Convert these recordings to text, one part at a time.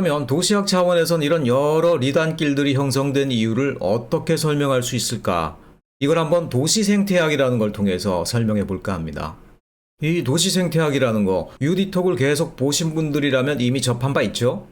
그러면 도시학 차원에선 이런 여러 리단길들이 형성된 이유를 어떻게 설명할 수 있을까? 이걸 한번 도시 생태학이라는 걸 통해서 설명해 볼까 합니다. 이 도시 생태학이라는 거 유디톡을 계속 보신 분들이라면 이미 접한 바 있죠?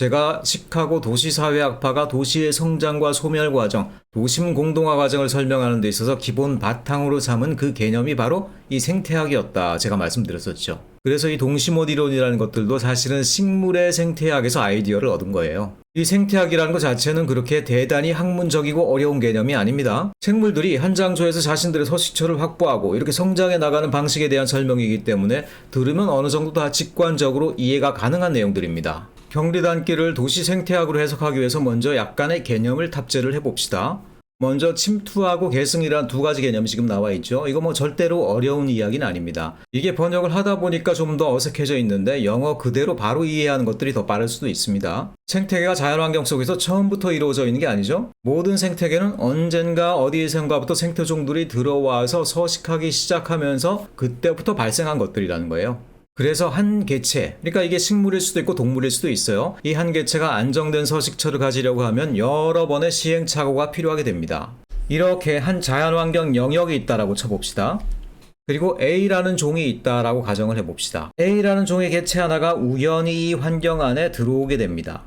제가 시카고 도시사회학파가 도시의 성장과 소멸 과정, 도심 공동화 과정을 설명하는 데 있어서 기본 바탕으로 삼은 그 개념이 바로 이 생태학이었다. 제가 말씀드렸었죠. 그래서 이 동시mod 이론이라는 것들도 사실은 식물의 생태학에서 아이디어를 얻은 거예요. 이 생태학이라는 것 자체는 그렇게 대단히 학문적이고 어려운 개념이 아닙니다. 생물들이 한 장소에서 자신들의 서식처를 확보하고 이렇게 성장해 나가는 방식에 대한 설명이기 때문에 들으면 어느 정도 다 직관적으로 이해가 가능한 내용들입니다. 경리단길을 도시 생태학으로 해석하기 위해서 먼저 약간의 개념을 탑재를 해봅시다. 먼저 침투하고 계승이란 두 가지 개념이 지금 나와 있죠. 이거 뭐 절대로 어려운 이야기는 아닙니다. 이게 번역을 하다 보니까 좀 더 어색해져 있는데 영어 그대로 바로 이해하는 것들이 더 빠를 수도 있습니다. 생태계가 자연환경 속에서 처음부터 이루어져 있는 게 아니죠. 모든 생태계는 언젠가 어디에선가부터 생태종들이 들어와서 서식하기 시작하면서 그때부터 발생한 것들이라는 거예요. 그래서 한 개체, 그러니까 이게 식물일 수도 있고 동물일 수도 있어요. 이 한 개체가 안정된 서식처를 가지려고 하면 여러 번의 시행착오가 필요하게 됩니다. 이렇게 한 자연환경 영역이 있다라고 쳐봅시다. 그리고 A라는 종이 있다라고 가정을 해봅시다. A라는 종의 개체 하나가 우연히 이 환경 안에 들어오게 됩니다.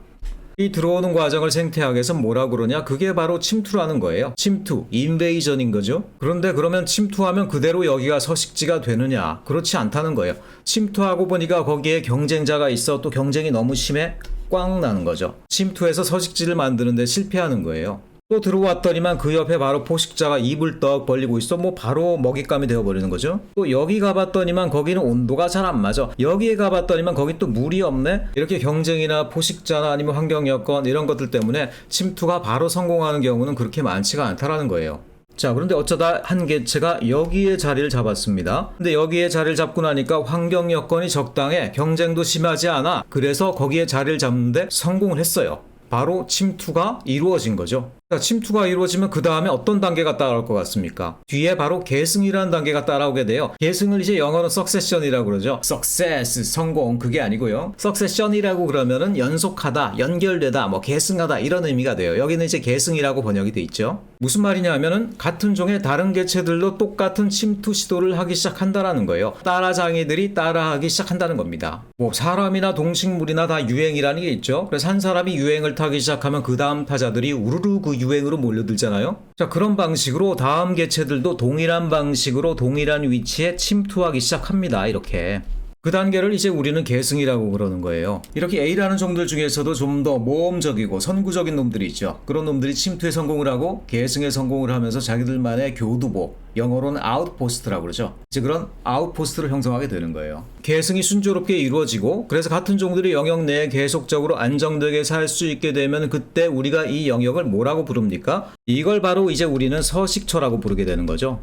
이 들어오는 과정을 생태학에서 뭐라 그러냐? 그게 바로 침투라는 거예요. 침투, 인베이전인 거죠. 그런데 그러면 침투하면 그대로 여기가 서식지가 되느냐? 그렇지 않다는 거예요. 침투하고 보니까 거기에 경쟁자가 있어 또 경쟁이 너무 심해 꽝 나는 거죠. 침투해서 서식지를 만드는데 실패하는 거예요. 또 들어왔더니만 그 옆에 바로 포식자가 입을 떡 벌리고 있어 뭐 바로 먹잇감이 되어버리는 거죠 또 여기 가봤더니만 거기는 온도가 잘 안 맞아 여기에 가봤더니만 거기 또 물이 없네 이렇게 경쟁이나 포식자나 아니면 환경 여건 이런 것들 때문에 침투가 바로 성공하는 경우는 그렇게 많지가 않다라는 거예요 자, 그런데 어쩌다 한 개체가 여기에 자리를 잡았습니다. 근데 여기에 자리를 잡고 나니까 환경 여건이 적당해 경쟁도 심하지 않아. 그래서 거기에 자리를 잡는데 성공을 했어요. 바로 침투가 이루어진 거죠. 자, 침투가 이루어지면 그 다음에 어떤 단계가 따라올 것 같습니까? 뒤에 바로 계승이라는 단계가 따라오게 돼요. 계승을 이제 영어로 succession이라고 그러죠. success, 성공, 그게 아니고요. succession이라고 그러면은 연속하다, 연결되다, 뭐 계승하다 이런 의미가 돼요. 여기는 이제 계승이라고 번역이 돼 있죠. 무슨 말이냐 하면은 같은 종의 다른 개체들도 똑같은 침투 시도를 하기 시작한다라는 거예요. 따라장이들이 따라하기 시작한다는 겁니다. 뭐 사람이나 동식물이나 다 유행이라는 게 있죠. 그래서 한 사람이 유행을 타기 시작하면 그 다음 타자들이 우르르 그 유행으로 몰려들잖아요. 자, 그런 방식으로 다음 개체들도 동일한 방식으로 동일한 위치에 침투하기 시작합니다. 이렇게. 그 단계를 이제 우리는 계승이라고 그러는 거예요. 이렇게 A라는 종들 중에서도 좀 더 모험적이고 선구적인 놈들이 있죠. 그런 놈들이 침투에 성공을 하고 계승에 성공을 하면서 자기들만의 교두보, 영어로는 아웃포스트라고 그러죠. 이제 그런 아웃포스트를 형성하게 되는 거예요. 계승이 순조롭게 이루어지고 그래서 같은 종들이 영역 내에 계속적으로 안정되게 살 수 있게 되면 그때 우리가 이 영역을 뭐라고 부릅니까? 이걸 바로 이제 우리는 서식처라고 부르게 되는 거죠.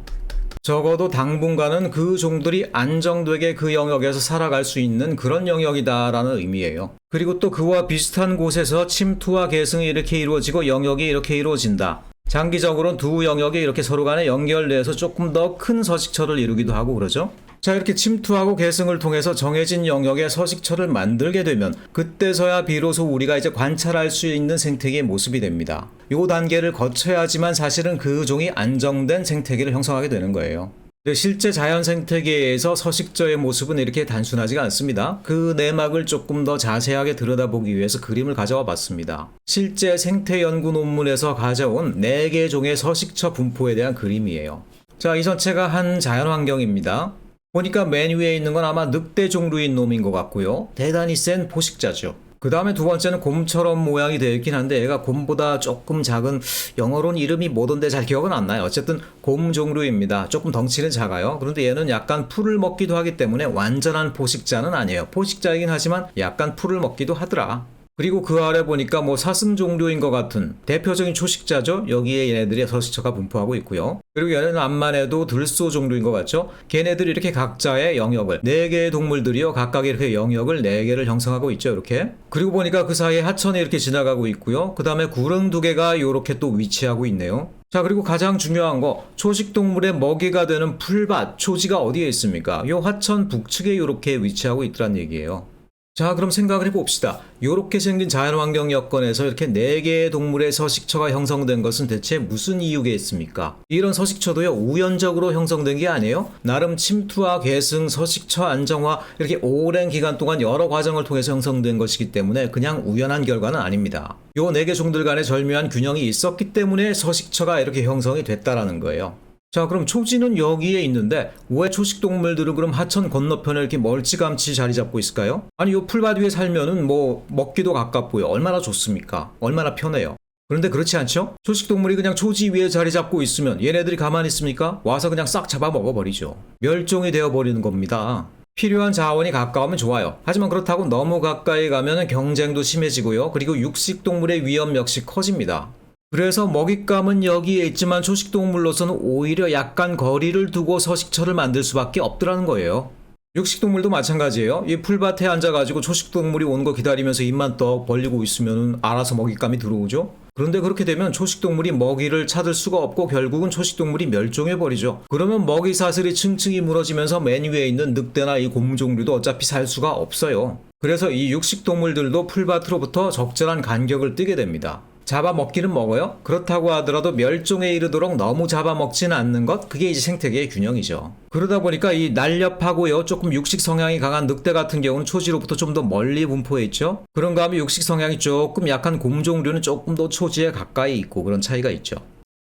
적어도 당분간은 그 종들이 안정되게 그 영역에서 살아갈 수 있는 그런 영역이다라는 의미예요. 그리고 또 그와 비슷한 곳에서 침투와 계승이 이렇게 이루어지고 영역이 이렇게 이루어진다. 장기적으로는 두 영역이 이렇게 서로 간에 연결돼서 조금 더 큰 서식처를 이루기도 하고 그러죠. 자, 이렇게 침투하고 계승을 통해서 정해진 영역의 서식처를 만들게 되면 그때서야 비로소 우리가 이제 관찰할 수 있는 생태계의 모습이 됩니다. 요 단계를 거쳐야지만 사실은 그 종이 안정된 생태계를 형성하게 되는 거예요. 실제 자연 생태계에서 서식처의 모습은 이렇게 단순하지가 않습니다. 그 내막을 조금 더 자세하게 들여다보기 위해서 그림을 가져와 봤습니다. 실제 생태 연구 논문에서 가져온 4개 종의 서식처 분포에 대한 그림이에요. 자, 이 전체가 한 자연 환경입니다. 보니까 맨 위에 있는 건 아마 늑대 종류인 놈인 것 같고요. 대단히 센 포식자죠. 그 다음에 두 번째는 곰처럼 모양이 되어 있긴 한데 얘가 곰보다 조금 작은 영어로는 이름이 뭐던데 잘 기억은 안 나요. 어쨌든 곰 종류입니다. 조금 덩치는 작아요. 그런데 얘는 약간 풀을 먹기도 하기 때문에 완전한 포식자는 아니에요. 포식자이긴 하지만 약간 풀을 먹기도 하더라. 그리고 그 아래 보니까 뭐 사슴 종류인 것 같은 대표적인 초식자죠. 여기에 얘네들의 서식처가 분포하고 있고요. 그리고 얘는 암만 해도 들소 종류인 것 같죠. 걔네들이 이렇게 각자의 영역을 네 개의 동물들이요. 각각 이렇게 영역을 네 개를 형성하고 있죠. 이렇게. 그리고 보니까 그 사이에 하천이 이렇게 지나가고 있고요. 그 다음에 구릉 두 개가 이렇게 또 위치하고 있네요. 자, 그리고 가장 중요한 거, 초식 동물의 먹이가 되는 풀밭, 초지가 어디에 있습니까? 요 하천 북측에 이렇게 위치하고 있더란 얘기예요. 자, 그럼 생각을 해봅시다. 이렇게 생긴 자연환경 여건에서 이렇게 네 개의 동물의 서식처가 형성된 것은 대체 무슨 이유겠습니까? 이런 서식처도요, 우연적으로 형성된 게 아니에요? 나름 침투와 계승, 서식처 안정화, 이렇게 오랜 기간 동안 여러 과정을 통해서 형성된 것이기 때문에 그냥 우연한 결과는 아닙니다. 요네개 종들 간의 절묘한 균형이 있었기 때문에 서식처가 이렇게 형성이 됐다라는 거예요. 자, 그럼 초지는 여기에 있는데 왜 초식 동물들은 그럼 하천 건너편에 이렇게 멀찌감치 자리 잡고 있을까요? 아니, 요 풀밭 위에 살면은 뭐 먹기도 가깝고요. 얼마나 좋습니까? 얼마나 편해요. 그런데 그렇지 않죠? 초식 동물이 그냥 초지 위에 자리 잡고 있으면 얘네들이 가만히 있습니까? 와서 그냥 싹 잡아 먹어버리죠. 멸종이 되어버리는 겁니다. 필요한 자원이 가까우면 좋아요. 하지만 그렇다고 너무 가까이 가면 경쟁도 심해지고요. 그리고 육식 동물의 위험 역시 커집니다. 그래서 먹잇감은 여기에 있지만 초식동물로서는 오히려 약간 거리를 두고 서식처를 만들 수밖에 없더라는 거예요. 육식동물도 마찬가지예요. 이 풀밭에 앉아가지고 초식동물이 온거 기다리면서 입만 떡 벌리고 있으면 알아서 먹잇감이 들어오죠. 그런데 그렇게 되면 초식동물이 먹이를 찾을 수가 없고 결국은 초식동물이 멸종해버리죠. 그러면 먹이 사슬이 층층이 무너지면서 맨 위에 있는 늑대나 이 곰 종류도 어차피 살 수가 없어요. 그래서 이 육식동물들도 풀밭으로부터 적절한 간격을 뜨게 됩니다. 잡아먹기는 먹어요? 그렇다고 하더라도 멸종에 이르도록 너무 잡아먹지는 않는 것? 그게 이제 생태계의 균형이죠. 그러다 보니까 이 날렵하고요, 조금 육식 성향이 강한 늑대 같은 경우는 초지로부터 좀 더 멀리 분포해 있죠? 그런가 하면 육식 성향이 조금 약한 곰종류는 조금 더 초지에 가까이 있고 그런 차이가 있죠.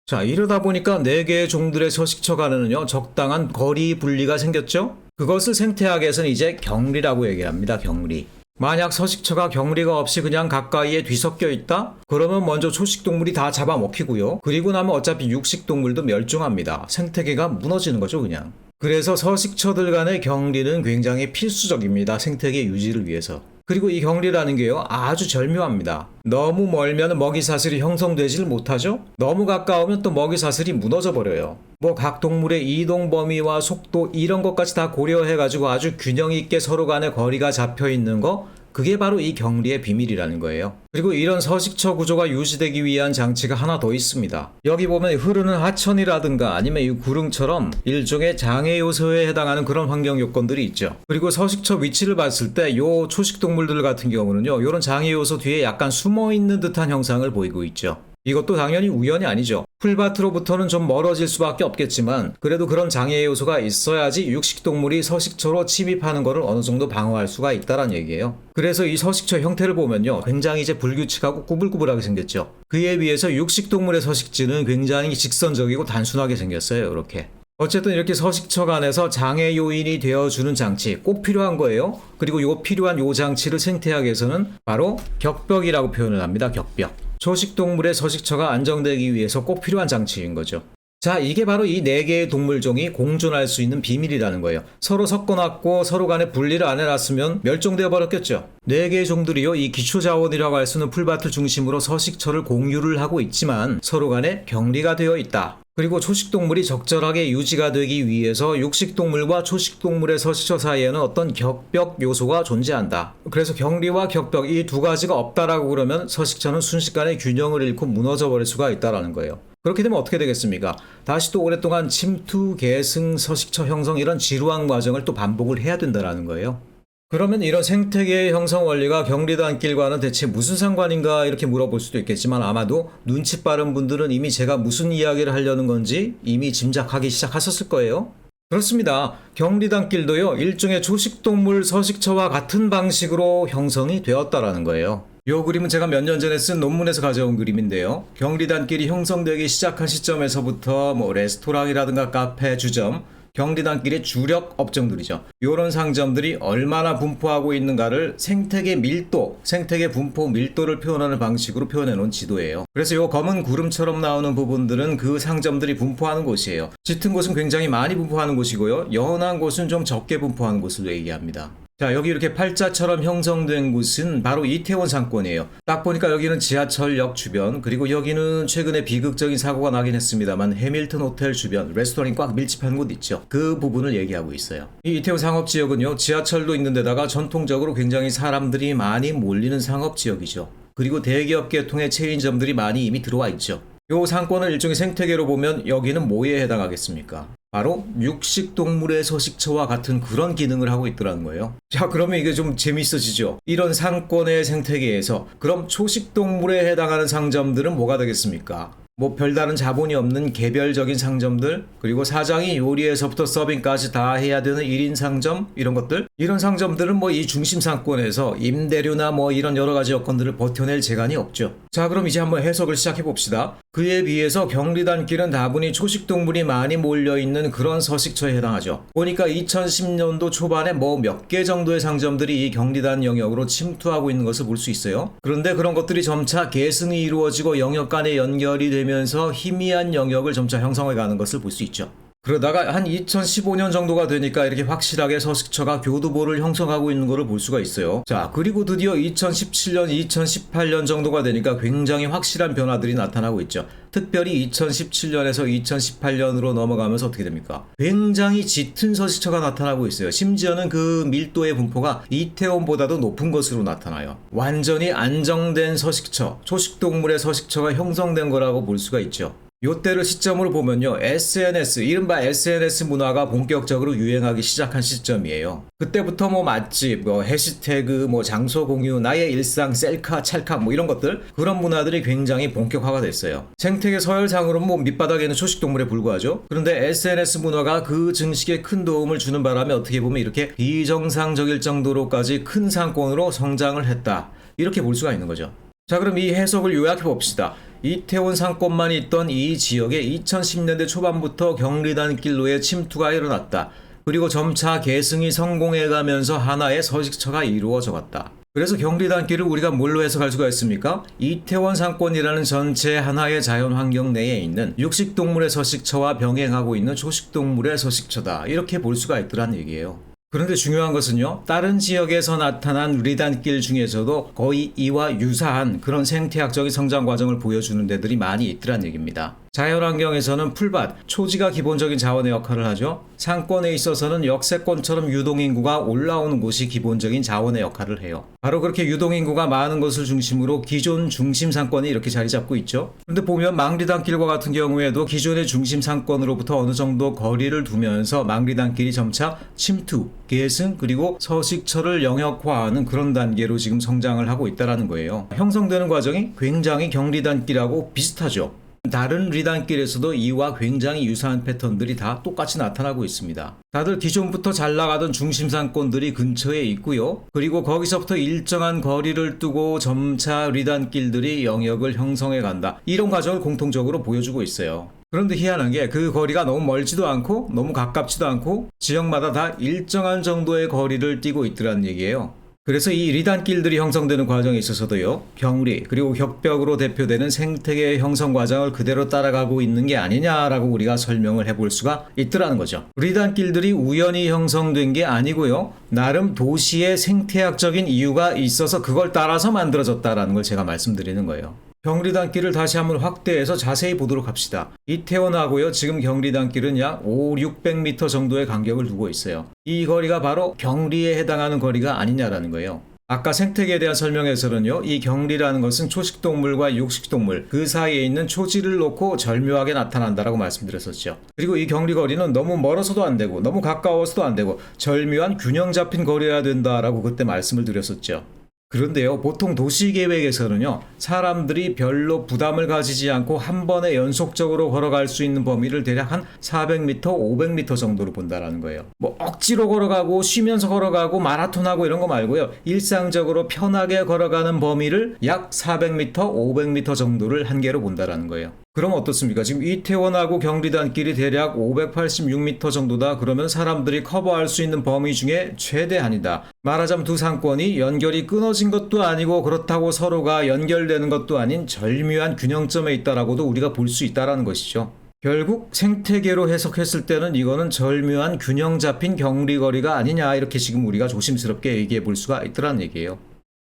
자, 이러다 보니까 네 개의 종들의 서식처 간에는요, 적당한 거리 분리가 생겼죠? 그것을 생태학에서는 이제 격리라고 얘기합니다, 격리. 만약 서식처가 격리가 없이 그냥 가까이에 뒤섞여 있다? 그러면 먼저 초식동물이 다 잡아먹히고요. 그리고 나면 어차피 육식동물도 멸종합니다. 생태계가 무너지는 거죠, 그냥. 그래서 서식처들 간의 격리는 굉장히 필수적입니다. 생태계 유지를 위해서. 그리고 이 격리라는 게요, 아주 절묘합니다. 너무 멀면 먹이 사슬이 형성되질 못하죠? 너무 가까우면 또 먹이 사슬이 무너져 버려요. 뭐 각 동물의 이동 범위와 속도 이런 것까지 다 고려해 가지고 아주 균형 있게 서로 간의 거리가 잡혀 있는 거, 그게 바로 이 격리의 비밀이라는 거예요. 그리고 이런 서식처 구조가 유지되기 위한 장치가 하나 더 있습니다. 여기 보면 흐르는 하천이라든가 아니면 이 구릉처럼 일종의 장애 요소에 해당하는 그런 환경 요건들이 있죠. 그리고 서식처 위치를 봤을 때 요 초식 동물들 같은 경우는요. 요런 장애 요소 뒤에 약간 숨어 있는 듯한 형상을 보이고 있죠. 이것도 당연히 우연이 아니죠. 풀밭으로부터는 좀 멀어질 수밖에 없겠지만 그래도 그런 장애 요소가 있어야지 육식동물이 서식처로 침입하는 것을 어느 정도 방어할 수가 있다란 얘기예요. 그래서 이 서식처 형태를 보면요. 굉장히 이제 불규칙하고 구불구불하게 생겼죠. 그에 비해서 육식동물의 서식지는 굉장히 직선적이고 단순하게 생겼어요. 이렇게. 어쨌든 이렇게 서식처 간에서 장애 요인이 되어주는 장치 꼭 필요한 거예요. 그리고 요 필요한 요 장치를 생태학에서는 바로 격벽이라고 표현을 합니다. 격벽. 초식동물의 서식처가 안정되기 위해서 꼭 필요한 장치인 거죠. 자, 이게 바로 이 네 개의 동물종이 공존할 수 있는 비밀이라는 거예요. 서로 섞어놨고 서로 간에 분리를 안 해놨으면 멸종되어 버렸겠죠. 네 개의 종들이요, 이 기초 자원이라고 할 수 있는 풀밭을 중심으로 서식처를 공유를 하고 있지만 서로 간에 격리가 되어 있다. 그리고 초식동물이 적절하게 유지가 되기 위해서 육식동물과 초식동물의 서식처 사이에는 어떤 격벽 요소가 존재한다. 그래서 격리와 격벽 이 두 가지가 없다라고 그러면 서식처는 순식간에 균형을 잃고 무너져 버릴 수가 있다라는 거예요. 그렇게 되면 어떻게 되겠습니까? 다시 또 오랫동안 침투, 계승, 서식처 형성 이런 지루한 과정을 또 반복을 해야 된다라는 거예요. 그러면 이런 생태계의 형성 원리가 격리단길과는 대체 무슨 상관인가 이렇게 물어볼 수도 있겠지만 아마도 눈치 빠른 분들은 이미 제가 무슨 이야기를 하려는 건지 이미 짐작하기 시작하셨을 거예요. 그렇습니다. 격리단길도요 일종의 초식동물 서식처와 같은 방식으로 형성이 되었다라는 거예요. 이 그림은 제가 몇 년 전에 쓴 논문에서 가져온 그림인데요. 격리단길이 형성되기 시작한 시점에서부터 뭐 레스토랑이라든가 카페, 주점, 경리단길의 주력 업종들이죠. 이런 상점들이 얼마나 분포하고 있는가를 생태계 밀도, 생태계 분포 밀도를 표현하는 방식으로 표현해 놓은 지도예요. 그래서 이 검은 구름처럼 나오는 부분들은 그 상점들이 분포하는 곳이에요. 짙은 곳은 굉장히 많이 분포하는 곳이고요. 연한 곳은 좀 적게 분포하는 곳으로 얘기합니다. 자, 여기 이렇게 팔자처럼 형성된 곳은 바로 이태원 상권이에요. 딱 보니까 여기는 지하철역 주변, 그리고 여기는 최근에 비극적인 사고가 나긴 했습니다만 해밀턴 호텔 주변, 레스토랑이 꽉 밀집한 곳 있죠. 그 부분을 얘기하고 있어요. 이 이태원 상업 지역은요, 지하철도 있는 데다가 전통적으로 굉장히 사람들이 많이 몰리는 상업 지역이죠. 그리고 대기업 계통의 체인점들이 많이 이미 들어와 있죠. 요 상권을 일종의 생태계로 보면 여기는 뭐에 해당하겠습니까? 바로 육식 동물의 서식처와 같은 그런 기능을 하고 있더라는 거예요. 자, 그러면 이게 좀 재밌어지죠? 이런 상권의 생태계에서 그럼 초식 동물에 해당하는 상점들은 뭐가 되겠습니까? 뭐 별다른 자본이 없는 개별적인 상점들 그리고 사장이 요리에서부터 서빙까지 다 해야 되는 1인 상점 이런 것들 이런 상점들은 뭐 이 중심 상권에서 임대료나 뭐 이런 여러 가지 여건들을 버텨낼 재간이 없죠. 자 그럼 이제 한번 해석을 시작해 봅시다. 그에 비해서 경리단 길은 다분히 초식 동물이 많이 몰려있는 그런 서식처에 해당하죠. 보니까 2010년도 초반에 뭐 몇 개 정도의 상점들이 이 경리단 영역으로 침투하고 있는 것을 볼 수 있어요. 그런데 그런 것들이 점차 계승이 이루어지고 영역 간의 연결이 되면서 희미한 영역을 점차 형성해 가는 것을 볼 수 있죠. 그러다가 한 2015년 정도가 되니까 이렇게 확실하게 서식처가 교두보를 형성하고 있는 것을 볼 수가 있어요. 자, 그리고 드디어 2017년, 2018년 정도가 되니까 굉장히 확실한 변화들이 나타나고 있죠. 특별히 2017년에서 2018년으로 넘어가면서 어떻게 됩니까? 굉장히 짙은 서식처가 나타나고 있어요. 심지어는 그 밀도의 분포가 이태원보다도 높은 것으로 나타나요. 완전히 안정된 서식처, 초식동물의 서식처가 형성된 거라고 볼 수가 있죠. 요때를 시점으로 보면요. SNS, 이른바 SNS 문화가 본격적으로 유행하기 시작한 시점이에요. 그때부터 뭐 맛집, 뭐 해시태그, 뭐 장소 공유, 나의 일상, 셀카, 찰칵 뭐 이런 것들, 그런 문화들이 굉장히 본격화가 됐어요. 생태계 서열상으로는 뭐 밑바닥에 있는 초식동물에 불과하죠. 그런데 SNS 문화가 그 증식에 큰 도움을 주는 바람에 어떻게 보면 이렇게 비정상적일 정도로까지 큰 상권으로 성장을 했다. 이렇게 볼 수가 있는 거죠. 자, 그럼 이 해석을 요약해 봅시다. 이태원 상권만 있던 이 지역에 2010년대 초반부터 경리단 길로의 침투가 일어났다. 그리고 점차 계승이 성공해 가면서 하나의 서식처가 이루어져 갔다. 그래서 경리단 길을 우리가 뭘로 해석할 수가 있습니까? 이태원 상권이라는 전체 하나의 자연 환경 내에 있는 육식동물의 서식처와 병행하고 있는 초식동물의 서식처다. 이렇게 볼 수가 있더란 얘기예요. 그런데 중요한 것은요, 다른 지역에서 나타난 리단길 중에서도 거의 이와 유사한 그런 생태학적인 성장 과정을 보여주는 데들이 많이 있더란 얘기입니다. 자연환경에서는 풀밭, 초지가 기본적인 자원의 역할을 하죠. 상권에 있어서는 역세권처럼 유동인구가 올라오는 곳이 기본적인 자원의 역할을 해요. 바로 그렇게 유동인구가 많은 것을 중심으로 기존 중심 상권이 이렇게 자리 잡고 있죠. 그런데 보면 망리단길과 같은 경우에도 기존의 중심 상권으로부터 어느 정도 거리를 두면서 망리단길이 점차 침투, 계승 그리고 서식처를 영역화하는 그런 단계로 지금 성장을 하고 있다라는 거예요. 형성되는 과정이 굉장히 경리단길하고 비슷하죠. 다른 리단길에서도 이와 굉장히 유사한 패턴들이 다 똑같이 나타나고 있습니다. 다들 기존부터 잘 나가던 중심 상권들이 근처에 있고요. 그리고 거기서부터 일정한 거리를 두고 점차 리단길들이 영역을 형성해 간다. 이런 과정을 공통적으로 보여주고 있어요. 그런데 희한한 게 그 거리가 너무 멀지도 않고 너무 가깝지도 않고 지역마다 다 일정한 정도의 거리를 띠고 있더란 얘기예요. 그래서 이 리단길들이 형성되는 과정에 있어서도요, 경리, 그리고 격벽으로 대표되는 생태계 형성 과정을 그대로 따라가고 있는 게 아니냐라고 우리가 설명을 해볼 수가 있더라는 거죠. 리단길들이 우연히 형성된 게 아니고요, 나름 도시의 생태학적인 이유가 있어서 그걸 따라서 만들어졌다라는 걸 제가 말씀드리는 거예요. 경리단 길을 다시 한번 확대해서 자세히 보도록 합시다. 이태원하고요. 지금 경리단 길은 약 5, 600m 정도의 간격을 두고 있어요. 이 거리가 바로 경리에 해당하는 거리가 아니냐라는 거예요. 아까 생태계에 대한 설명에서는요, 이 경리라는 것은 초식동물과 육식동물, 그 사이에 있는 초지를 놓고 절묘하게 나타난다라고 말씀드렸었죠. 그리고 이 경리 거리는 너무 멀어서도 안 되고, 너무 가까워서도 안 되고, 절묘한 균형 잡힌 거리여야 된다라고 그때 말씀을 드렸었죠. 그런데요, 보통 도시 계획에서는요, 사람들이 별로 부담을 가지지 않고 한 번에 연속적으로 걸어갈 수 있는 범위를 대략 한 400m, 500m 정도로 본다라는 거예요. 뭐 억지로 걸어가고 쉬면서 걸어가고 마라톤하고 이런 거 말고요, 일상적으로 편하게 걸어가는 범위를 약 400m, 500m 정도를 한계로 본다라는 거예요. 그럼 어떻습니까? 지금 이태원하고 경리단 길이 대략 586m 정도다. 그러면 사람들이 커버할 수 있는 범위 중에 최대한이다. 말하자면 두 상권이 연결이 끊어진 것도 아니고 그렇다고 서로가 연결되는 것도 아닌 절묘한 균형점에 있다라고도 우리가 볼 수 있다라는 것이죠. 결국 생태계로 해석했을 때는 이거는 절묘한 균형 잡힌 경리거리가 아니냐 이렇게 지금 우리가 조심스럽게 얘기해 볼 수가 있더라는 얘기예요.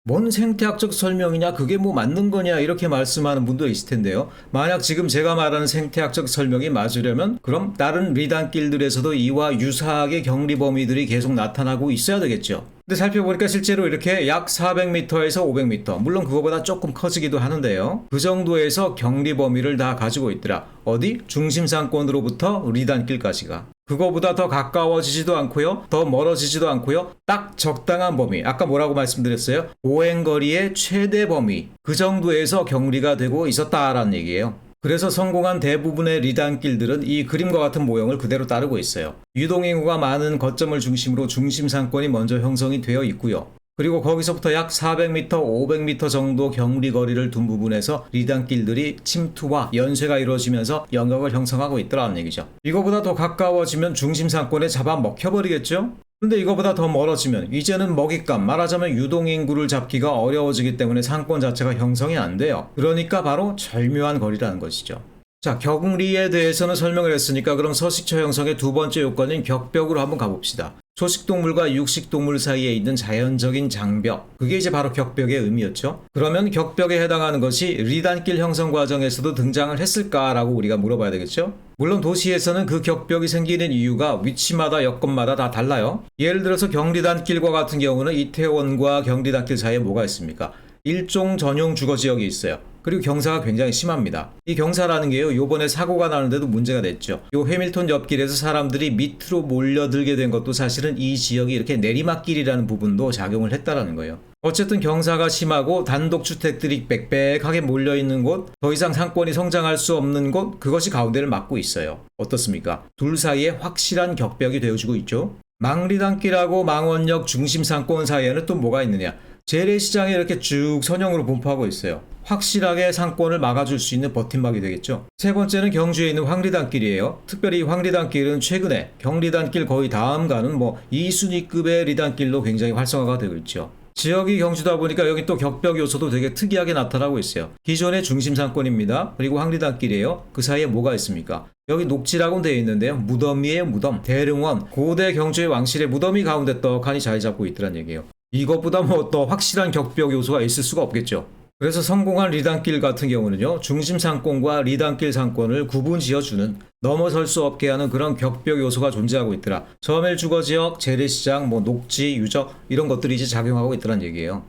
뭔 생태학적 설명이냐 그게 뭐 맞는 거냐 이렇게 말씀하는 분도 있을 텐데요. 만약 지금 제가 말하는 생태학적 설명이 맞으려면 그럼 다른 리단길들에서도 이와 유사하게 경리 범위들이 계속 나타나고 있어야 되겠죠. 근데 살펴보니까 실제로 이렇게 약 400m에서 500m, 물론 그거보다 조금 커지기도 하는데요. 그 정도에서 경리 범위를 다 가지고 있더라. 어디? 중심 상권으로부터 리단길까지가. 그거보다 더 가까워지지도 않고요. 더 멀어지지도 않고요. 딱 적당한 범위. 아까 뭐라고 말씀드렸어요? 보행거리의 최대 범위. 그 정도에서 격리가 되고 있었다라는 얘기예요. 그래서 성공한 대부분의 리단길들은 이 그림과 같은 모형을 그대로 따르고 있어요. 유동인구가 많은 거점을 중심으로 중심 상권이 먼저 형성이 되어 있고요. 그리고 거기서부터 약 400m, 500m 정도 격리 거리를 둔 부분에서 리단길들이 침투와 연쇄가 이루어지면서 영역을 형성하고 있더라는 얘기죠. 이거보다 더 가까워지면 중심 상권에 잡아 먹혀버리겠죠? 근데 이거보다 더 멀어지면 이제는 먹잇감 말하자면 유동인구를 잡기가 어려워지기 때문에 상권 자체가 형성이 안 돼요. 그러니까 바로 절묘한 거리라는 것이죠. 자, 격리에 대해서는 설명을 했으니까 그럼 서식처 형성의 두 번째 요건인 격벽으로 한번 가봅시다. 초식동물과 육식동물 사이에 있는 자연적인 장벽. 그게 이제 바로 격벽의 의미였죠. 그러면 격벽에 해당하는 것이 리단길 형성 과정에서도 등장을 했을까라고 우리가 물어봐야 되겠죠. 물론 도시에서는 그 격벽이 생기는 이유가 위치마다 여건마다 다 달라요. 예를 들어서 경리단길과 같은 경우는 이태원과 경리단길 사이에 뭐가 있습니까? 일종 전용 주거 지역이 있어요. 그리고 경사가 굉장히 심합니다. 이 경사라는 게요, 요번에 사고가 나는데도 문제가 됐죠. 요 해밀턴 옆길에서 사람들이 밑으로 몰려들게 된 것도 사실은 이 지역이 이렇게 내리막길이라는 부분도 작용을 했다라는 거예요. 어쨌든 경사가 심하고 단독주택들이 빽빽하게 몰려있는 곳, 더 이상 상권이 성장할 수 없는 곳, 그것이 가운데를 막고 있어요. 어떻습니까? 둘 사이에 확실한 격벽이 되어주고 있죠. 망리단길하고 망원역 중심 상권 사이에는 또 뭐가 있느냐? 재래시장에 이렇게 쭉 선형으로 분포하고 있어요. 확실하게 상권을 막아줄 수 있는 버팀막이 되겠죠. 세 번째는 경주에 있는 황리단길이에요. 특별히 이 황리단길은 최근에 경리단길 거의 다음 가는 뭐 2순위급의 리단길로 굉장히 활성화가 되고 있죠. 지역이 경주다 보니까 여기 또 격벽 요소도 되게 특이하게 나타나고 있어요. 기존의 중심 상권입니다. 그리고 황리단길이에요. 그 사이에 뭐가 있습니까? 여기 녹지라고 되어 있는데요. 무덤이에요, 무덤. 대릉원, 고대 경주의 왕실의 무덤이 가운데 떡하니 자리 잡고 있더란 얘기예요. 이것보다 뭐 더 확실한 격벽 요소가 있을 수가 없겠죠. 그래서 성공한 리단길 같은 경우는요, 중심 상권과 리단길 상권을 구분 지어주는 넘어설 수 없게 하는 그런 격벽 요소가 존재하고 있더라. 저멜 주거 지역, 재래시장, 뭐 녹지, 유적 이런 것들이 이제 작용하고 있더란 얘기예요.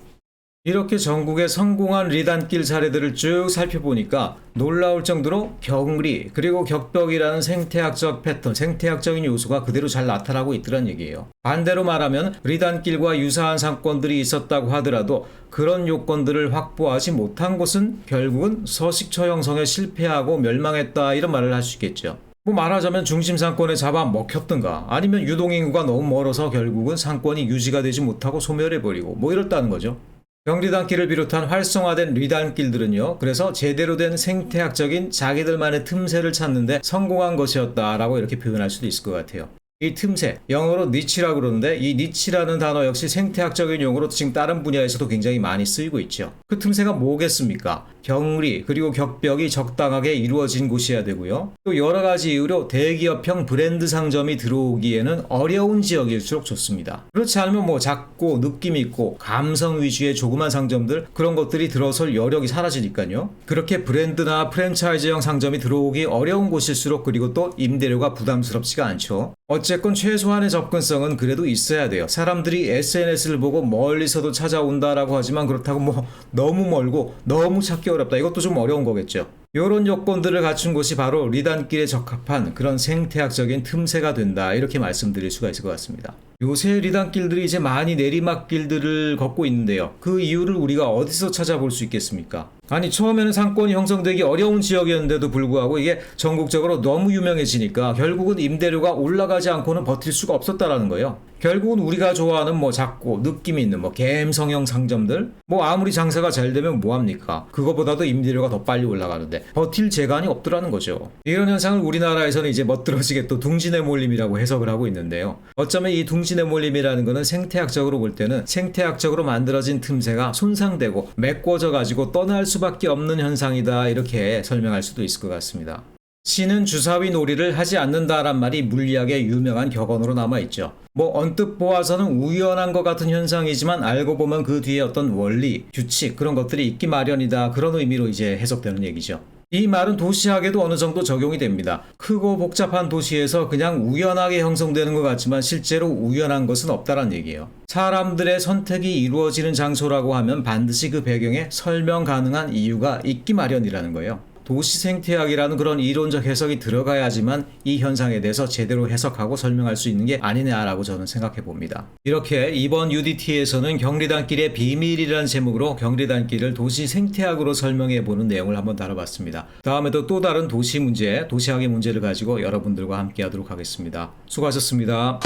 이렇게 전국의 성공한 리단길 사례들을 쭉 살펴보니까 놀라울 정도로 격리 그리고 격벽이라는 생태학적 패턴, 생태학적인 요소가 그대로 잘 나타나고 있더란 얘기예요. 반대로 말하면 리단길과 유사한 상권들이 있었다고 하더라도 그런 요건들을 확보하지 못한 곳은 결국은 서식처 형성에 실패하고 멸망했다 이런 말을 할 수 있겠죠. 뭐 말하자면 중심 상권에 잡아 먹혔든가 아니면 유동인구가 너무 멀어서 결국은 상권이 유지가 되지 못하고 소멸해버리고 뭐 이렇다는 거죠. 경리단길을 비롯한 활성화된 리단길들은요, 그래서 제대로 된 생태학적인 자기들만의 틈새를 찾는데 성공한 것이었다라고 이렇게 표현할 수도 있을 것 같아요. 이 틈새, 영어로 니치라고 그러는데 이 니치라는 단어 역시 생태학적인 용어로 지금 다른 분야에서도 굉장히 많이 쓰이고 있죠. 그 틈새가 뭐겠습니까? 격리 그리고 격벽이 적당하게 이루어진 곳이어야 되고요. 또 여러 가지 이유로 대기업형 브랜드 상점이 들어오기에는 어려운 지역일수록 좋습니다. 그렇지 않으면 뭐 작고 느낌 있고 감성 위주의 조그만 상점들 그런 것들이 들어설 여력이 사라지니까요. 그렇게 브랜드나 프랜차이즈형 상점이 들어오기 어려운 곳일수록 그리고 또 임대료가 부담스럽지가 않죠. 어쨌건 최소한의 접근성은 그래도 있어야 돼요. 사람들이 SNS를 보고 멀리서도 찾아온다라고 하지만 그렇다고 뭐 너무 멀고 너무 찾기 어렵다. 이것도 좀 어려운 거겠죠. 이런 요건들을 갖춘 곳이 바로 리단길에 적합한 그런 생태학적인 틈새가 된다. 이렇게 말씀드릴 수가 있을 것 같습니다. 요새 리단길들이 이제 많이 내리막길들을 걷고 있는데요. 그 이유를 우리가 어디서 찾아볼 수 있겠습니까? 아니 처음에는 상권이 형성되기 어려운 지역이었는데도 불구하고 이게 전국적으로 너무 유명해지니까 결국은 임대료가 올라가지 않고는 버틸 수가 없었다라는 거예요. 결국은 우리가 좋아하는 뭐 작고 느낌 있는 뭐 갬성형 상점들 뭐 아무리 장사가 잘 되면 뭐 합니까? 그거보다도 임대료가 더 빨리 올라가는데 버틸 재간이 없더라는 거죠. 이런 현상을 우리나라에서는 이제 멋들어지게 또 둥지내 몰림이라고 해석을 하고 있는데요. 어쩌면 이 둥지내 몰림이라는 거는 생태학적으로 볼 때는 생태학적으로 만들어진 틈새가 손상되고 메꿔져 가지고 떠날 수밖에 없는 현상이다 이렇게 설명할 수도 있을 것 같습니다. 신은 주사위 놀이를 하지 않는다란 말이 물리학의 유명한 격언으로 남아있죠. 뭐 언뜻 보아서는 우연한 것 같은 현상이지만 알고 보면 그 뒤에 어떤 원리, 규칙 그런 것들이 있기 마련이다 그런 의미로 이제 해석되는 얘기죠. 이 말은 도시학에도 어느 정도 적용이 됩니다. 크고 복잡한 도시에서 그냥 우연하게 형성되는 것 같지만 실제로 우연한 것은 없다란 얘기예요. 사람들의 선택이 이루어지는 장소라고 하면 반드시 그 배경에 설명 가능한 이유가 있기 마련이라는 거예요. 도시 생태학이라는 그런 이론적 해석이 들어가야지만 이 현상에 대해서 제대로 해석하고 설명할 수 있는 게 아니냐라고 저는 생각해 봅니다. 이렇게 이번 UDT에서는 경리단길의 비밀이라는 제목으로 경리단길을 도시 생태학으로 설명해 보는 내용을 한번 다뤄봤습니다. 다음에도 또 다른 도시 문제, 도시학의 문제를 가지고 여러분들과 함께 하도록 하겠습니다. 수고하셨습니다.